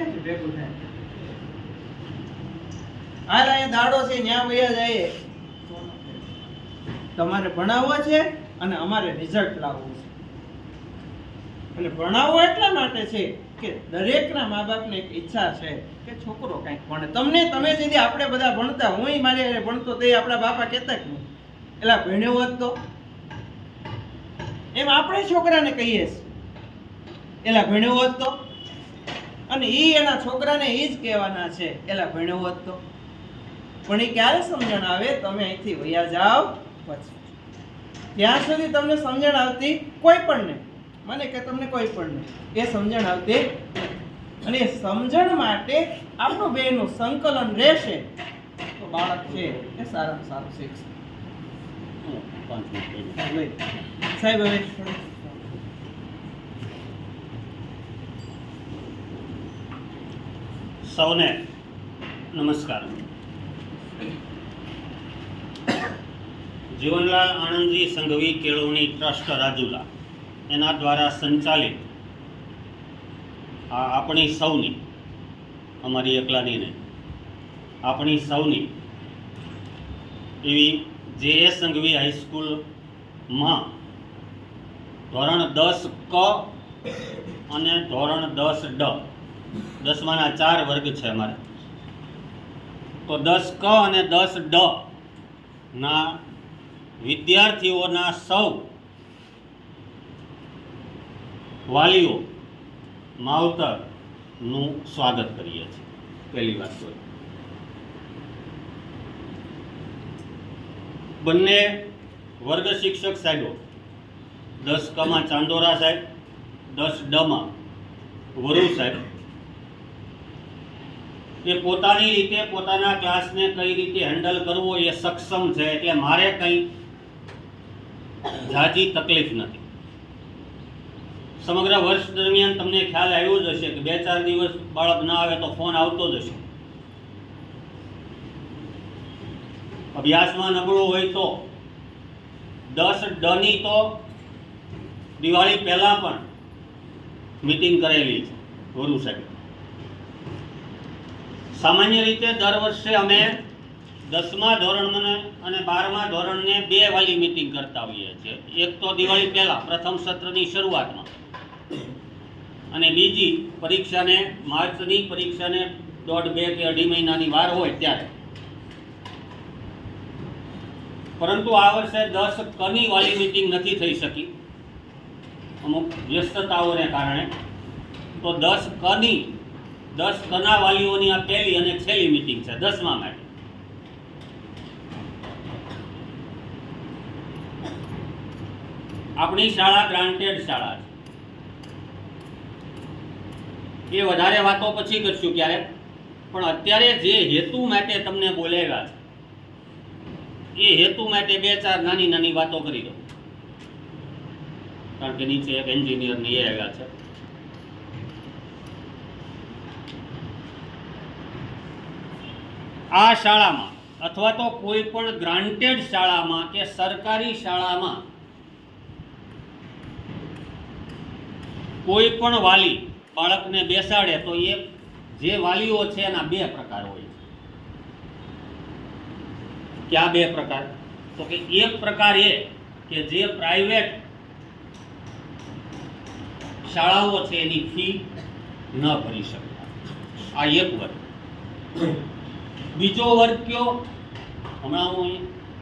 ક્યાંથી ભેગું થાય? હાલ અહીંયા દાડો છે ન્યા વયા જાય તમારે ભણાવવા છે અને અમારે રિઝલ્ટ લાવવું છે. એટલે ભણાવવું એટલા માટે છે કે દરેકના મા બાપને એક ઈચ્છા છે કે છોકરો કંઈક ભણે. તમને, તમે જેથી આપણે બધા ભણતા હું મારી ભણતો, તે આપણા બાપા કહેતા જ નહીં. એલા ભણ્યો હોત તો? એમ આપણે છોકરાને કહીએ છીએ. એલા ભણ્યો હોત તો? અને એ એના છોકરાને એ જ કહેવાના છે. એલા ભણ્યો હોત તો. પણ એ ક્યારે સમજણ આવે? તમે અહીંથી વયા જાઓ પછી. ત્યાં સુધી તમને સમજણ આવતી કોઈ પણ નહીં. મને કે તમને કોઈ પણ નહીં. એ સમજણ આવતી અને સમજણ માટે આપણું બેનું સંકલન રહેશે. તો બાળક છે એ સારામાં સારું શીખશે. સાહેબ હવે સૌને નમસ્કાર. જીવનલાલ આણંદજી સંઘવી કેળવણી ટ્રસ્ટ રાજુલા એના દ્વારા સંચાલિત આ આપણી સૌની, અમારી એકલાની નહીં, આપણી સૌની એવી જે એ સંઘવી હાઈસ્કૂલમાં ધોરણ દસ ક અને ધોરણ દસ ડ દસમાના ચાર વર્ગ છે અમારે. તો દસ ક અને દસ ડ ના વિદ્યાર્થીઓના સૌ વાલીઓ માવતરનું સ્વાગત કરીએ છીએ. પહેલી વાત તો બંને વર્ગ શિક્ષક સાહેબો, દસ કમાં ચાંદોરા સાહેબ, દસ ડમાં વરુ સાહેબ એ પોતાની રીતે પોતાના ક્લાસને કઈ રીતે હેન્ડલ કરવો એ સક્ષમ છે એટલે મારે કંઈ ઝાઝી તકલીફ નથી. સમગ્ર વર્ષ દરમિયાન તમને ખ્યાલ આવ્યો જ હશે કે બે ચાર દિવસ બાળક ના આવે તો ફોન આવતો જ હશે. અભ્યાસમાં નબળો હોય તો દસ ડની તો દિવાળી પહેલાં પણ મિટિંગ કરેલી છે, ગુરુ સાહેબ. સામાન્ય રીતે દર વર્ષે અમે દસમા ધોરણને અને બારમા ધોરણને બે વાલી મિટિંગ કરતા હોઈએ છીએ. એક તો દિવાળી પહેલા, પ્રથમ સત્રની શરૂઆતમાં. અને બીજી પરીક્ષાને, માર્ચની પરીક્ષાને દોઢ, બે કે અઢી મહિનાની વાર હોય ત્યારે. પરંતુ આ વર્ષે દસ કની વાલી મિટિંગ નથી થઈ શકી. અમુક વ્યસ્તતાઓને કારણે. તો દસ કની દસ કના વાલીઓની આ પહેલી અને છેલ્લી મિટિંગ છે, દસમા માટે આપણી શાળા ગ્રાન્ટેડ શાળા છે. એ વધારે વાતો પછી કરશું ક્યારે. પણ અત્યારે જે હેતુ માટે તમને બોલાવ્યા છે, એ હેતુ માટે બે ચાર નાની નાની વાતો કરી દો કારણ કે નીચે એક એન્જિનિયર એ આવ્યા છે. આ શાળામાં અથવા તો કોઈ પણ ગ્રાન્ટેડ શાળામાં કે સરકારી શાળામાં કોઈ પણ વાલી બાળકને બેસાડે તો એ જે વાલીઓ છે એના બે પ્રકાર હોય છે. ક્યાં બે પ્રકાર? તો કે એક પ્રકાર એ કે જે પ્રાઇવેટ શાળાઓ છે એની ફી ન ભરી શકતા આ એક વર્ગ બીજો વર્ગ કયો? હમણાં હું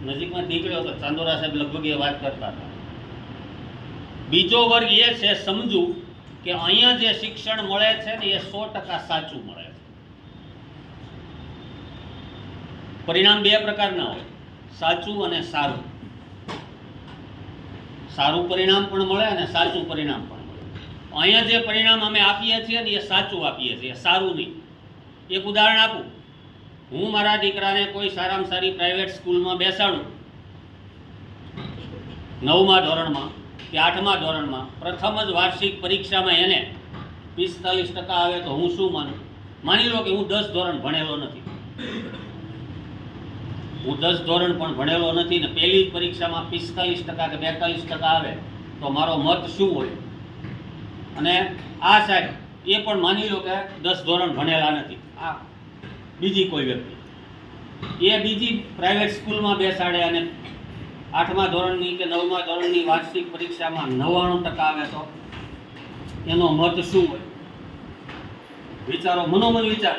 નજીકમાં નીકળ્યો તો ચાંદોરા સાહેબ લગભગ એ વાત કરતા હતા. બીજો વર્ગ એ છે સમજુ કે અહીંયા જે શિક્ષણ મળે છે ને એ સો ટકા સાચું મળે છે. પરિણામ બે પ્રકારના હોય, સાચું અને સારું. સારું પરિણામ પણ મળે અને સાચું પરિણામ પણ મળે. અહીંયા જે પરિણામ અમે આપીએ છીએ ને એ સાચું આપીએ છીએ, સારું નહીં. એક ઉદાહરણ આપું. હું મારા દીકરાને કોઈ સારામાં સારી પ્રાઇવેટ સ્કૂલમાં બેસાડું. નવમા ધોરણમાં કે આઠમા ધોરણમાં પ્રથમ જ વાર્ષિક પરીક્ષામાં એને પિસ્તાલીસ ટકા આવે તો હું શું માનું? માની લો કે હું દસ ધોરણ ભણેલો નથી. હું દસ ધોરણ પણ ભણેલો નથી ને પહેલી જ પરીક્ષામાં પિસ્તાલીસ ટકા કે બેતાલીસ ટકા આવે તો મારો મત શું હોય? અને આ સાહેબ, એ પણ માની લો કે દસ ધોરણ ભણેલા નથી. આ બીજી કોઈ વ્યક્તિ. એ બીજી પ્રાઇવેટ સ્કૂલમાં બેસાડે અને આઠમા ધોરણની કે નવમા ધોરણની વાર્ષિક પરીક્ષામાં નવ્વાણું ટકા આવે તો એનો મત શું હોય? વિચારો, મનોમન વિચાર